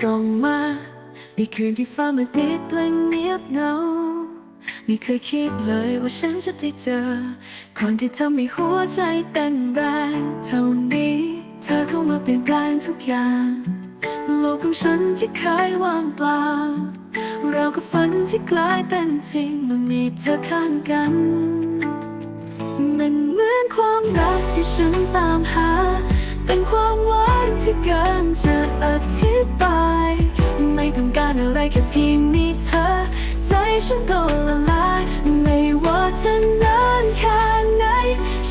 ส่งมาในคืนที่ฟ้ามันนิดและเงียบเงาไม่เคยคิดเลยว่าฉันจะได้เจอ คนที่ทำให้หัวใจเต้นแรงเท่านี้ เธอเข้ามาเปลี่ยนแปลงทุกอย่าง โลกของฉันที่เคยว่างเปล่า เรากับฝันที่กลายเป็นจริงเมื่อมีเธอข้างกัน มันเหมือนความรักที่ฉันตามหา เป็นความ ที่เกินจะอธิบาย ไม่ต้องการอะไรแค่เพียงมีเธอ ใจฉันก็ละลาย ไม่ว่าจะนานแค่ไหน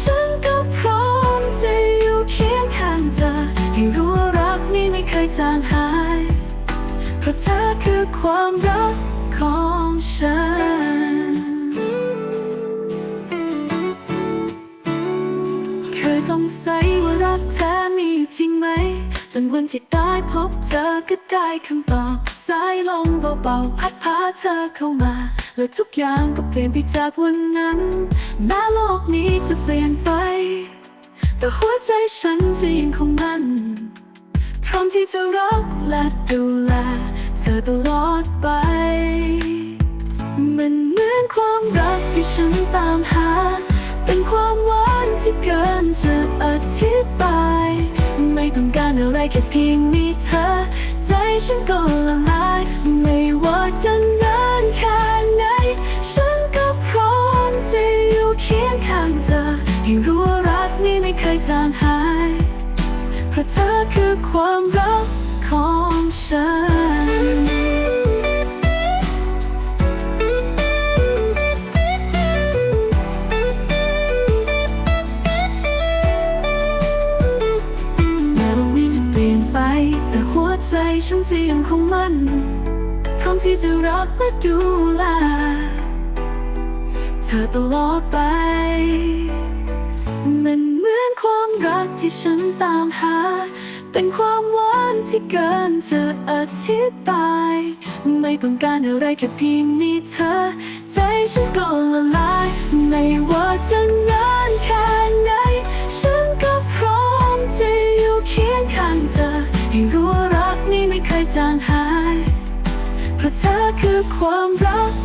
ฉันก็พร้อมจะอยู่เคียงข้างเธอ ให้รู้ว่ารักนี้ไม่เคยจางหาย เพราะเธอคือความรักของฉัน ยสงสัยว่ารักแท้มีอยู่จริงไหม จนวันที่ได้พบเธอก็ได้คำตอบสายลมเบาๆพัดพาเธอเข้ามา และทุกอย่างก็เปลี่ยนไปจากวันนั้นแม้โลกนี้จะเปลี่ยนไป แต่หัวใจฉันจะยังคงมั่นพร้อมที่จะรักและดูแลเธอตลอดไป มันเหมือนความรักที่ฉันตามหา เป็นความหวาน ที่เกินจะอธิบาย ไม่ต้องการอะไรแค่เพียงมีเธอ ใจฉันก็ละลาย ไม่ว่าจะนานแค่ไหน ฉันก็พร้อมจะอยู่เคียงข้างเธอ ให้รู้ว่ารักนี้ไม่เคยจางหาย เพราะเธอคือความรักของฉัน ฉันจะยังคงมั่น พร้อมที่จะรักและดูแลเธอตลอดไป มันเหมือนความรักที่ฉันตามหา เป็นความหวานที่เกินจะอธิบาย ไม่ต้องการอะไรแค่เพียงมีเธอ ใจฉันก็ละลาย ไม่ว่าจะนานแค่ไหน ฉันก็พร้อมจะอยู่เคียงข้างเธอ จางหาย เพราะเธอคือความรัก